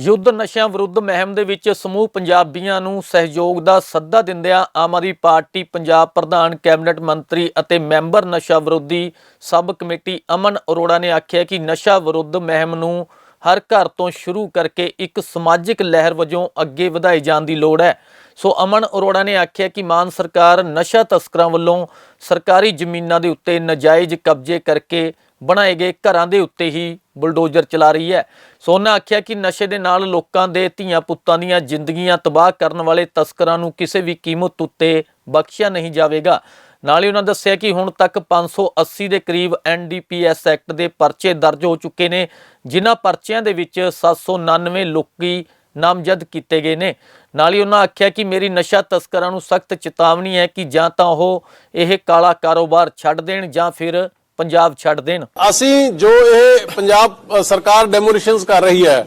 ਯੁੱਧ ਨਸ਼ਿਆਂ ਵਿਰੁੱਧ ਮਹਿਮ ਦੇ ਵਿੱਚ ਸਮੂਹ ਪੰਜਾਬੀਆਂ ਨੂੰ ਸਹਿਯੋਗ ਦਾ ਸੱਦਾ ਦਿੰਦਿਆਂ ਆਮ ਆਦਮੀ ਪਾਰਟੀ ਪੰਜਾਬ ਪ੍ਰਧਾਨ ਕੈਬਨਿਟ ਮੰਤਰੀ ਅਤੇ ਮੈਂਬਰ ਨਸ਼ਾ ਵਿਰੋਧੀ ਸਬ ਕਮੇਟੀ ਅਮਨ ਅਰੋੜਾ ਨੇ ਆਖਿਆ ਕਿ ਨਸ਼ਾ ਵਿਰੁੱਧ ਮਹਿਮ ਨੂੰ ਹਰ ਘਰ ਤੋਂ ਸ਼ੁਰੂ ਕਰਕੇ ਇੱਕ ਸਮਾਜਿਕ ਲਹਿਰ ਵਜੋਂ ਅੱਗੇ ਵਧਾਈ ਜਾਣ ਦੀ ਲੋੜ ਹੈ। ਸੋ ਅਮਨ ਅਰੋੜਾ ਨੇ ਆਖਿਆ ਕਿ ਮਾਨ ਸਰਕਾਰ ਨਸ਼ਾ ਤਸਕਰਾਂ ਵੱਲੋਂ ਸਰਕਾਰੀ ਜ਼ਮੀਨਾਂ ਦੇ ਉੱਤੇ ਨਜਾਇਜ਼ ਕਬਜ਼ੇ ਕਰਕੇ ਬਣਾਏ ਗਏ ਘਰਾਂ ਦੇ ਉੱਤੇ ਹੀ ਬੁਲਡੋਜ਼ਰ ਚਲਾ ਰਹੀ ਹੈ। ਸੋ ਉਹਨਾਂ ਆਖਿਆ ਕਿ ਨਸ਼ੇ ਦੇ ਨਾਲ ਲੋਕਾਂ ਦੇ ਧੀਆਂ ਪੁੱਤਾਂ ਦੀਆਂ ਜ਼ਿੰਦਗੀਆਂ ਤਬਾਹ ਕਰਨ ਵਾਲੇ ਤਸਕਰਾਂ ਨੂੰ ਕਿਸੇ ਵੀ ਕੀਮਤ ਉੱਤੇ ਬਖਸ਼ਿਆ ਨਹੀਂ ਜਾਵੇਗਾ। ਨਾਲ ਹੀ ਉਹਨਾਂ ਦੱਸਿਆ ਕਿ ਹੁਣ ਤੱਕ 580 ਦੇ ਕਰੀਬ ਐਨਡੀਪੀਐਸ ਐਕਟ ਦੇ ਪਰਚੇ ਦਰਜ ਹੋ ਚੁੱਕੇ ਨੇ, ਜਿਨ੍ਹਾਂ ਪਰਚਿਆਂ ਦੇ ਵਿੱਚ 799 ਲੋਕੀ ਨਾਮਜ਼ਦ ਕੀਤੇ ਗਏ ਨੇ। ਨਾਲ ਹੀ ਉਹਨਾਂ ਆਖਿਆ ਕਿ ਮੇਰੀ ਨਸ਼ਾ ਤਸਕਰਾਂ ਨੂੰ ਸਖਤ ਚੇਤਾਵਨੀ ਹੈ ਕਿ ਜਾਂ ਤਾਂ ਉਹ ਇਹ ਕਾਲਾ ਕਾਰੋਬਾਰ ਛੱਡ ਦੇਣ ਜਾਂ ਫਿਰ ਪੰਜਾਬ ਛੱਡ ਦੇਣ। ਅਸੀਂ ਜੋ ਇਹ ਪੰਜਾਬ ਸਰਕਾਰ ਡੈਮੋਲੀਸ਼ਨਸ ਕਰ ਰਹੀ ਹੈ,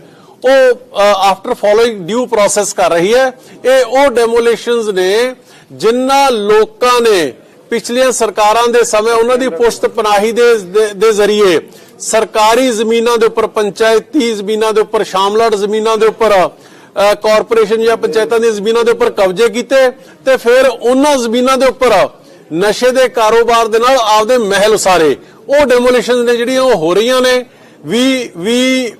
ਉਹ ਆਫਟਰ ਫੋਲੋਇੰਗ ਡਿਊ ਪ੍ਰੋਸੈਸ ਕਰ ਰਹੀ ਹੈ, ਇਹ ਉਹ ਡੈਮੋਲੀਸ਼ਨਸ ਨੇ ਜਿਨ੍ਹਾਂ ਲੋਕਾਂ ਨੇ ਪਿਛਲੀਆਂ ਸਰਕਾਰਾਂ ਦੇ ਸਮੇਂ ਉਹਨਾਂ ਦੀ ਪੁਸ਼ਤ ਪਨਾਹੀ ਦੇ, ਦੇ- ਜ਼ਰੀਏ ਸਰਕਾਰੀ ਜ਼ਮੀਨਾਂ ਦੇ ਉੱਪਰ, ਪੰਚਾਇਤੀ ਜ਼ਮੀਨਾਂ ਦੇ ਉੱਪਰ ਸ਼ਾਮਲਾਟ ਜ਼ਮੀਨਾਂ ਦੇ ਉੱਪਰ ਕਾਰਪੋਰੇਸ਼ਨ ਜਾਂ ਪੰਚਾਇਤਾਂ ਦੀਆਂ ਜ਼ਮੀਨਾਂ ਦੇ ਉੱਪਰ ਕਬਜ਼ੇ ਕੀਤੇ ਤੇ ਫਿਰ ਉਹਨਾਂ ਜ਼ਮੀਨਾਂ ਦੇ ਉੱਪਰ ਨਸ਼ੇ ਦੇ ਕਾਰੋਬਾਰ ਦੇ ਨਾਲ ਆਪਦੇ ਮਹਿਲ ਉਸਾਰੇ। ਉਹ ਡੈਮੋਲੀਸ਼ਨ ਨੇ ਜਿਹੜੀਆਂ ਉਹ ਹੋ ਰਹੀਆਂ ਨੇ ਵੀ we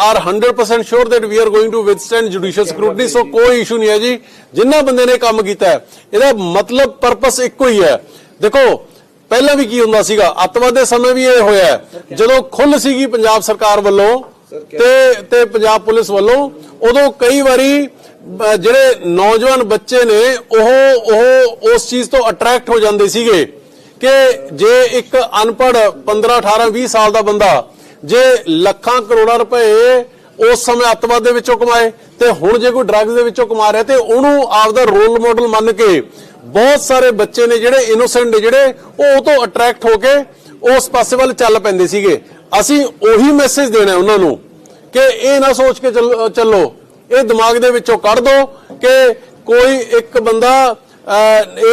are 100% sure that we are going to withstand judicial scrutiny so ਕੋਈ ਇਸ਼ੂ ਨਹੀਂ ਹੈ ਜੀ। ਜਿੰਨਾ ਬੰਦੇ ਨੇ ਕੰਮ ਕੀਤਾ ਇਹਦਾ ਮਤਲਬ ਪਰਪਸ ਇੱਕੋ ਹੀ ਹੈ। ਦੇਖੋ ਪਹਿਲਾਂ ਵੀ ਕੀ ਹੁੰਦਾ ਸੀਗਾ ਅੱਤਵਾਦ ਦੇ ਸਮੇਂ ਵੀ ਇਹ ਹੋਇਆ। ਜਦੋਂ ਖੁੱਲ ਸੀਗੀ ਪੰਜਾਬ ਸਰਕਾਰ ਵੱਲੋਂ ਤੇ ਤੇ ਪੰਜਾਬ ਪੁਲਿਸ ਵੱਲੋਂ ਉਦੋਂ ਕਈ ਵਾਰੀ ਜਿਹੜੇ ਨੌਜਵਾਨ ਬੱਚੇ ਨੇ, ਉਹ ਉਹ ਉਸ ਚੀਜ਼ ਤੋਂ ਅਟਰੈਕਟ ਹੋ ਜਾਂਦੇ ਸੀਗੇ ਕਿ ਜੇ ਇੱਕ ਅਨਪੜ੍ਹ 15 18 20 ਸਾਲ ਦਾ ਬੰਦਾ ਜੇ ਲੱਖਾਂ ਕਰੋੜਾਂ ਰੁਪਏ ਉਸ ਸਮੇਂ ਅੱਤਵਾਦ ਦੇ ਵਿੱਚੋਂ ਕਮਾਏ ਤੇ ਹੁਣ ਜੇ ਕੋਈ ਡਰੱਗਸ ਦੇ ਵਿੱਚੋਂ ਕਮਾ ਰਿਹਾ ਤੇ ਉਹਨੂੰ ਆਪਦਾ ਰੋਲ ਮਾਡਲ ਮੰਨ ਕੇ ਬਹੁਤ ਸਾਰੇ ਬੱਚੇ ਨੇ ਜਿਹੜੇ ਇਨੋਸੈਂਟ ਨੇ ਜਿਹੜੇ, ਉਹ ਉਹ ਤੋਂ ਅਟਰੈਕਟ ਹੋ ਕੇ ਉਸ ਪਾਸੇ ਵੱਲ ਚੱਲ ਪੈਂਦੇ ਸੀਗੇ। ਅਸੀਂ ਉਹੀ ਮੈਸੇਜ ਦੇਣਾ ਉਹਨਾਂ ਨੂੰ ਕਿ ਇਹ ਨਾ ਸੋਚ ਕੇ ਚੱਲ- ਚੱਲੋ। ਇਹ ਦਿਮਾਗ ਦੇ ਵਿੱਚੋਂ ਕੱਢ ਦੋ ਕਿ ਕੋਈ ਇੱਕ ਬੰਦਾ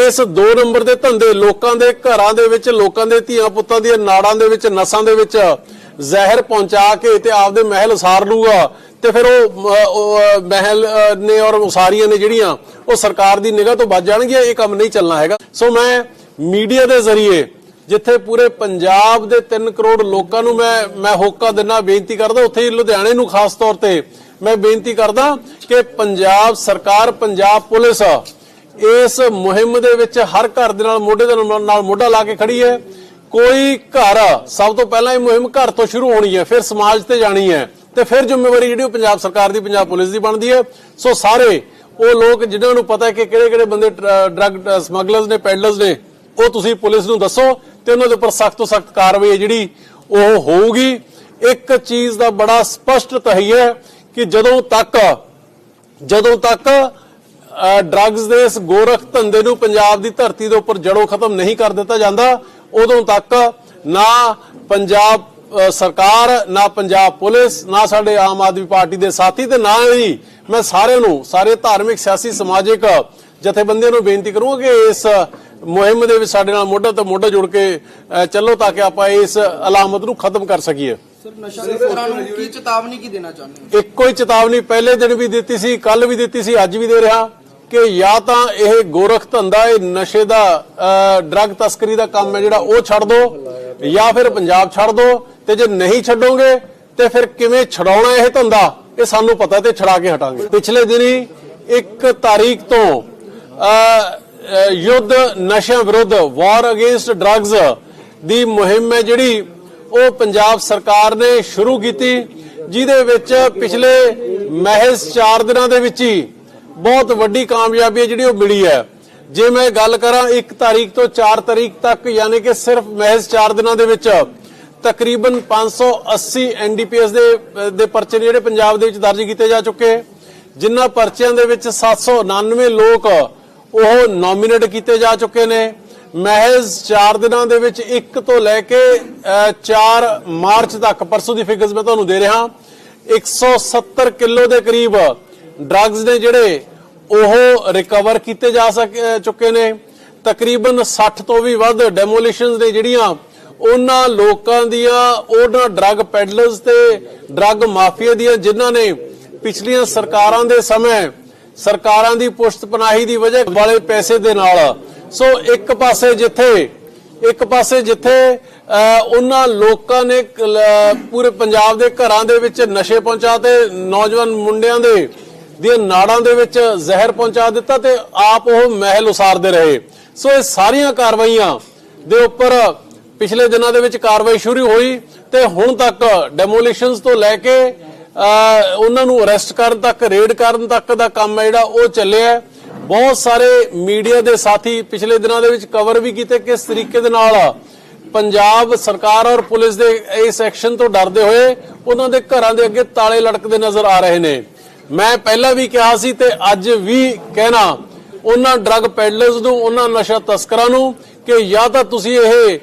ਇਸ ਦੋ ਨੰਬਰ ਦੇ ਧੰਦੇ ਲੋਕਾਂ ਦੇ ਘਰਾਂ ਦੇ ਵਿੱਚ, ਲੋਕਾਂ ਦੇ ਧੀਆਂ ਪੁੱਤਾਂ ਦੀਆਂ ਨਾੜਾਂ ਦੇ ਵਿੱਚ, ਨਸਾਂ ਦੇ ਵਿੱਚ ਜ਼ਹਿਰ ਪਹੁੰਚਾ ਕੇ ਤੇ ਆਪਦੇ ਮਹਿਲ ਉਸਾਰ ਲੂਗਾ ਤੇ ਫਿਰ ਉਹ ਮਹਿਲ ਨੇ ਔਰ ਉਸਾਰੀਆਂ ਨੇ ਜਿਹੜੀਆਂ, ਉਹ ਸਰਕਾਰ ਦੀ ਨਿਗਾਹ ਤੋਂ ਬਚ ਜਾਣਗੀਆਂ, ਇਹ ਕੰਮ ਨਹੀਂ ਚੱਲਣਾ ਹੈਗਾ। ਸੋ ਮੈਂ ਮੀਡੀਆ ਦੇ ਜ਼ਰੀਏ ਜਿੱਥੇ ਪੂਰੇ ਪੰਜਾਬ ਦੇ 3 ਕਰੋੜ ਲੋਕਾਂ ਨੂੰ ਮੈਂ ਮੈਂ ਹੋਕਾ ਦਿਨਾ, ਬੇਨਤੀ ਕਰਦਾ, ਉੱਥੇ ਹੀ ਲੁਧਿਆਣੇ ਨੂੰ ਖਾਸ ਤੌਰ ਤੇ ਮੈਂ ਬੇਨਤੀ ਕਰਦਾ ਕਿ ਪੰਜਾਬ ਸਰਕਾਰ, ਪੰਜਾਬ ਪੁਲਿਸ ਇਸ ਮੁਹਿੰਮ ਦੇ ਵਿੱਚ ਹਰ ਘਰ ਦੇ ਨਾਲ ਮੋਢੇ ਦੇ ਨਾਲ ਮੋਢਾ ਲਾ ਕੇ ਖੜੀ ਹੈ। ਕੋਈ ਘਰ ਸਭ ਤੋਂ ਪਹਿਲਾਂ ਇਹ ਮੁਹਿੰਮ ਘਰ ਤੋਂ ਸ਼ੁਰੂ ਹੋਣੀ ਹੈ, ਫਿਰ ਸਮਾਜ ਤੇ ਜਾਣੀ ਹੈ ਤੇ ਫਿਰ ਜ਼ਿੰਮੇਵਾਰੀ ਜਿਹੜੀ ਉਹ ਪੰਜਾਬ ਸਰਕਾਰ ਦੀ, ਪੰਜਾਬ ਪੁਲਿਸ ਦੀ ਬਣਦੀ ਹੈ। ਸੋ ਸਾਰੇ ਉਹ ਲੋਕ ਜਿਨ੍ਹਾਂ ਨੂੰ ਪਤਾ ਹੈ ਕਿ ਕਿਹੜੇ ਕਿਹੜੇ ਬੰਦੇ ਡਰੱਗ ਸਮਗਲਰਸ ਨੇ ਪੈਡਲਰਸ ਨੇ, ਉਹ ਤੁਸੀਂ ਪੁਲਿਸ ਨੂੰ ਦੱਸੋ। ਤੇ ਉਹਨਾਂ ਦੇ ਉੱਪਰ ਸਖਤ ਤੋਂ ਸਖਤ ਕਾਰਵਾਈ ਹੈ ਜਿਹੜੀ ਉਹ ਹੋਊਗੀ। ਇੱਕ ਚੀਜ਼ ਦਾ ਬੜਾ ਸਪਸ਼ਟ ਤਹਈਆ ਹੈ ਕਿ ਜਦੋਂ ਤੱਕ ਜਦੋਂ ਤੱਕ ਡਰੱਗਸ ਦੇ ਇਸ ਗੋਰਖ ਧੰਦੇ ਨੂੰ ਪੰਜਾਬ ਦੀ ਧਰਤੀ ਦੇ ਉੱਪਰ ਜੜੋਂ ਖਤਮ ਨਹੀਂ ਕਰ ਦਿੱਤਾ ਜਾਂਦਾ, ਉਦੋਂ ਤੱਕ ਨਾ ਪੰਜਾਬ ਸਰਕਾਰ, ਨਾ ਪੰਜਾਬ ਪੁਲਿਸ, ਨਾ ਸਾਡੇ ਆਮ ਆਦਮੀ ਪਾਰਟੀ ਦੇ ਸਾਥੀ ਤੇ ਨਾ ਹੀ ਮੈਂ ਸਾਰਿਆਂ ਨੂੰ, ਸਾਰੇ ਧਾਰਮਿਕ, ਸਿਆਸੀ, ਸਮਾਜਿਕ ਜਥੇਬੰਦੀਆਂ ਨੂੰ ਬੇਨਤੀ ਕਰੂੰਗਾ ਕਿ ਇਸ ਮੁਹਿੰਮ ਦੇ ਵਿੱਚ ਸਾਡੇ ਨਾਲ ਮੋਢਾ ਤੇ ਮੋਢਾ ਜੁੜ ਕੇ ਚੱਲੋ ਤਾਂ ਕਿ ਆਪਾਂ ਇਸ ਅਲਾਮਤ ਨੂੰ ਖਤਮ ਕਰ ਸਕੀਏ। ਸਰ ਨਸ਼ਾ ਤਸਕਰਾਂ ਨੂੰ ਕੀ ਚੇਤਾਵਨੀ ਕੀ ਦੇਣਾ ਚਾਹੁੰਦੇ ਹੋ? ਇੱਕੋ ਹੀ ਚੇਤਾਵਨੀ ਪਹਿਲੇ ਦਿਨ ਵੀ ਦਿੱਤੀ ਸੀ ਕੱਲ ਵੀ ਦਿੱਤੀ ਸੀ ਅੱਜ ਵੀ ਦੇ ਰਿਹਾ ਕਿ ਜਾਂ ਤਾਂ ਇਹ ਗੋਰਖ ਧੰਦਾ ਇਹ ਨਸ਼ੇ ਦਾ ਡਰੱਗ ਤਸਕਰੀ ਦਾ ਕੰਮ ਹੈ ਜਿਹੜਾ ਉਹ ਛੱਡ ਦਿਓ ਜਾਂ ਫਿਰ ਪੰਜਾਬ ਛੱਡ ਦਿਓ ਤੇ ਜੇ ਨਹੀਂ ਛੱਡੋਗੇ ਤੇ ਫਿਰ ਕਿਵੇਂ ਛਡਾਉਣਾ ਇਹ ਧੰਦਾ? ਇਹ ਸਾਨੂੰ ਪਤਾ ਤੇ ਛੜਾ ਕੇ ਹਟਾਂਗੇ। ਪਿਛਲੇ ਦਿਨੀ ਇੱਕ ਤਾਰੀਖ ਤੋਂ ਯੁੱਧ, ਨਸ਼ਿਆਂ ਵਿਰੁੱਧ ਵਾਰ ਅਗੇਂਸਟ ਡਰੱਗਸ ਦੀ ਮੁਹਿੰਮ ਹੈ ਜਿਹੜੀ ਉਹ ਪੰਜਾਬ ਸਰਕਾਰ ਨੇ ਸ਼ੁਰੂ ਕੀਤੀ, ਜਿਹਦੇ ਵਿੱਚ ਪਿਛਲੇ ਮਹਿਜ਼ 4 ਦਿਨਾਂ ਦੇ ਵਿੱਚ ਹੀ ਬਹੁਤ ਵੱਡੀ ਕਾਮਯਾਬੀ ਹੈ ਜਿਹੜੀ ਉਹ ਮਿਲੀ ਹੈ। ਜੇ ਮੈਂ ਗੱਲ ਕਰਾਂ 1 ਤਾਰੀਖ ਤੋਂ 4 ਤਾਰੀਖ ਤੱਕ, ਯਾਨੀ ਕਿ ਸਿਰਫ ਮਹਿਜ਼ 4 ਦਿਨਾਂ ਦੇ ਵਿੱਚ, ਤਕਰੀਬਨ 580 ਐਨਡੀਪੀਐਸ ਦੇ ਦੇ ਪਰਚੇ ਨੇ ਜਿਹੜੇ ਪੰਜਾਬ ਦੇ ਵਿੱਚ ਦਰਜ ਕੀਤੇ ਜਾ ਚੁੱਕੇ, ਜਿਨ੍ਹਾਂ ਪਰਚਿਆਂ ਦੇ ਵਿੱਚ 799 ਲੋਕ ਉਹ ਨੋਮੀਨੇਟ ਕੀਤੇ ਜਾ ਚੁੱਕੇ ਨੇ। ਮਹਿਜ਼ 4 ਦਿਨਾਂ ਦੇ ਵਿੱਚ 1 ਤੋਂ ਲੈ ਕੇ ਅਹ, 4 ਮਾਰਚ ਤੱਕ ਪਰਸੋਂ ਦੀ ਫਿਗਰਸ ਮੈਂ ਤੁਹਾਨੂੰ ਦੇ ਰਿਹਾ। 170 ਕਿਲੋ ਦੇ ਕਰੀਬ ਡਰੱਗਸ ਨੇ ਜਿਹੜੇ ਉਹ ਰਿਕਵਰ ਕੀਤੇ ਜਾ ਸਕ- ਚੁੱਕੇ ਨੇ। ਤਕਰੀਬਨ 60 ਤੋਂ ਵੀ ਵੱਧ ਡੈਮੋਲੀਸ਼ਨਸ ਨੇ ਜਿਹੜੀਆਂ ਉਹਨਾਂ ਲੋਕਾਂ ਦੀਆਂ ਉਹਨਾਂ ਡਰੱਗ ਪੈਡਲਰਸ ਤੇ ਡਰੱਗ ਮਾਫੀਆ ਦੀਆਂ ਜਿਨ੍ਹਾਂ ਨੇ ਪਿਛਲੀਆਂ ਸਰਕਾਰਾਂ ਦੇ ਸਮੇਂ ਸਰਕਾਰਾਂ ਦੀ ਪੁਸ਼ਤ ਪਨਾਹੀ ਦੀ ਵਜ੍ਹਾ ਵਾਲੇ ਪੈਸੇ ਦੇ ਨਾਲ। ਸੋ ਇੱਕ ਪਾਸੇ ਜਿੱਥੇ, ਇੱਕ ਪਾਸੇ ਜਿੱਥੇ ਉਹਨਾਂ ਲੋਕਾਂ ਨੇ ਪੂਰੇ ਪੰਜਾਬ ਦੇ ਘਰਾਂ ਦੇ ਵਿੱਚ ਨਸ਼ੇ ਪਹੁੰਚਾ ਤੇ ਨੌਜਵਾਨ ਮੁੰਡਿਆਂ ਦੇ, ਦੀਆਂ ਨਾੜਾਂ ਦੇ ਵਿੱਚ ਜ਼ਹਿਰ ਪਹੁੰਚਾ ਦਿੱਤਾ ਤੇ ਆਪ ਉਹ ਮਹਿਲ ਉਸਾਰਦੇ ਰਹੇ। ਸੋ ਇਹ ਸਾਰੀਆਂ ਕਾਰਵਾਈਆਂ ਦੇ ਉੱਪਰ ਪਿਛਲੇ ਦਿਨਾਂ ਦੇ ਵਿੱਚ ਕਾਰਵਾਈ ਸ਼ੁਰੂ ਹੋਈ ਤੇ ਹੁਣ ਤੱਕ ਡੈਮੋਲੀਸ਼ਨਸ ਤੋਂ ਲੈ ਕੇ ਉਹਨਾਂ ਨੂੰ ਅਰੈਸਟ ਕਰਨ ਤੱਕ ਰੇਡ ਕਰਨ ਤੱਕ ਦਾ ਕੰਮ ਹੈ ਜਿਹੜਾ, ਉਹ ਚੱਲਿਆ ਬਹੁਤ ਸਾਰੇ ਮੀਡੀਆ ਦੇ ਸਾਥੀ ਪਿਛਲੇ ਦਿਨਾਂ ਦੇ ਵਿੱਚ ਕਵਰ ਵੀ ਕੀਤੇ ਕਿਸ ਤਰੀਕੇ ਦੇ ਨਾਲ ਪੰਜਾਬ ਸਰਕਾਰ ਔਰ ਪੁਲਿਸ ਦੇ ਇਸ ਐਕਸ਼ਨ ਤੋਂ ਡਰਦੇ ਹੋਏ ਉਹਨਾਂ ਦੇ ਘਰਾਂ ਦੇ ਅੱਗੇ ਤਾਲੇ ਲਟਕਦੇ ਨਜ਼ਰ ਆ ਰਹੇ ਨੇ। ਮੈਂ ਪਹਿਲਾਂ ਵੀ ਕਿਹਾ ਸੀ ਤੇ ਅੱਜ ਵੀ ਕਹਿਣਾ, ਉਹਨਾਂ ਡਰੱਗ ਪੈਡਲਰਸ ਨੂੰ, ਉਹਨਾਂ ਨਸ਼ਾ ਤਸਕਰਾਂ ਨੂੰ ਕਿ ਜਾਂ ਤਾਂ ਤੁਸੀਂ ਇਹ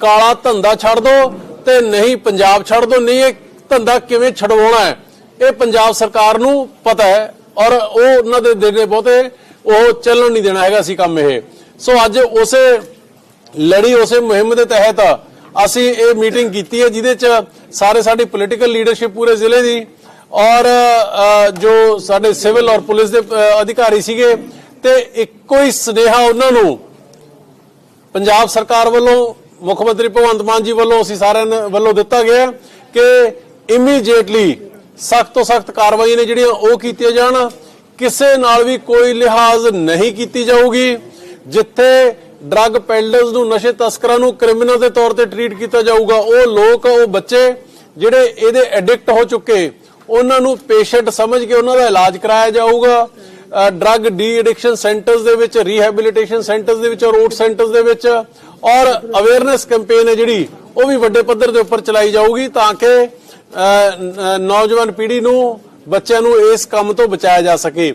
ਕਾਲਾ ਧੰਦਾ ਛੱਡ ਦਿਓ ਤੇ ਨਹੀਂ ਪੰਜਾਬ ਛੱਡ ਦਿਓ ਨਹੀਂ ਇਹ ਧੰਦਾ ਕਿਵੇਂ ਛਡਵਾਉਣਾ ਹੈ? ਇਹ ਪੰਜਾਬ ਸਰਕਾਰ ਨੂੰ ਪਤਾ ਹੈ ਔਰ ਉਹ ਉਹਨਾਂ ਦੇ ਦੇਣੇ ਬਹੁਤੇ ਉਹ ਚੱਲਣ ਨਹੀਂ ਦੇਣਾ ਹੈਗਾ ਸੀ ਕੰਮ ਇਹ। ਸੋ ਅੱਜ ਉਸੇ ਲੜੀ, ਉਸੇ ਮੁਹਿੰਮ ਦੇ ਤਹਿਤ ਅਸੀਂ ਇਹ ਮੀਟਿੰਗ ਕੀਤੀ ਹੈ, ਜਿਹਦੇ ਚ ਸਾਰੇ ਸਾਡੀ ਪੋਲੀਟੀਕਲ ਲੀਡਰਸ਼ਿਪ ਪੂਰੇ ਜ਼ਿਲ੍ਹੇ ਦੀ ਔਰ ਜੋ ਸਾਡੇ ਸਿਵਲ ਔਰ ਪੁਲਿਸ ਦੇ ਅਧਿਕਾਰੀ ਸੀਗੇ ਤੇ ਇੱਕੋ ਹੀ ਸੁਨੇਹਾ ਉਹਨਾਂ ਨੂੰ ਪੰਜਾਬ ਸਰਕਾਰ ਵੱਲੋਂ, ਮੁੱਖ ਮੰਤਰੀ ਭਗਵੰਤ ਮਾਨ ਜੀ ਵੱਲੋਂ ਅਸੀਂ ਸਾਰਿਆਂ ਵੱਲੋਂ ਦਿੱਤਾ ਗਿਆ ਕਿ ਇਮੀਡੀਏਟਲੀ ਸਖਤ ਤੋਂ ਸਖਤ ਕਾਰਵਾਈ ਨੇ ਜਿਹੜੀਆਂ ਉਹ ਕੀਤੀਆਂ ਜਾਣ। ਕਿਸੇ ਨਾਲ ਵੀ ਕੋਈ ਲਿਹਾਜ਼ ਨਹੀਂ ਕੀਤੀ ਜਾਊਗੀ, ਜਿੱਥੇ ਡਰੱਗ ਪੈਡਲਰਸ ਨੂੰ ਨਸ਼ੇ ਤਸਕਰਾਂ ਨੂੰ ਕ੍ਰਿਮੀਨਲ ਦੇ ਤੌਰ ਤੇ ਟਰੀਟ ਕੀਤਾ ਜਾਊਗਾ। ਉਹ ਲੋਕ, ਉਹ ਬੱਚੇ ਜਿਹੜੇ ਇਹਦੇ ਐਡਿਕਟ ਹੋ ਚੁੱਕੇ, ਉਹਨਾਂ ਨੂੰ ਪੇਸ਼ੈਂਟ ਸਮਝ ਕੇ ਉਹਨਾਂ ਦਾ ਇਲਾਜ ਕਰਾਇਆ ਜਾਊਗਾ। ਡਰੱਗ ਡੀ ਐਡਿਕਸ਼ਨ ਸੈਂਟਰਸ ਦੇ ਵਿੱਚ ਰੀਹੈਬਿਲਿਟੇਸ਼ਨ ਸੈਂਟਰਸ ਦੇ ਵਿੱਚ ਔਰ ਰੂਟ ਸੈਂਟਰਸ ਦੇ ਵਿੱਚ ਔਰ ਅਵੇਅਰਨੈਸ ਕੈਂਪੇਨ ਹੈ ਜਿਹੜੀ, ਉਹ ਵੀ ਵੱਡੇ ਪੱਧਰ ਦੇ ਉੱਪਰ ਚਲਾਈ ਜਾਊਗੀ ਤਾਂ ਕਿ ਨੌਜਵਾਨ ਪੀੜ੍ਹੀ ਨੂੰ ਬੱਚਿਆਂ ਨੂੰ ਇਸ ਕੰਮ ਤੋਂ ਬਚਾਇਆ ਜਾ ਸਕੇ।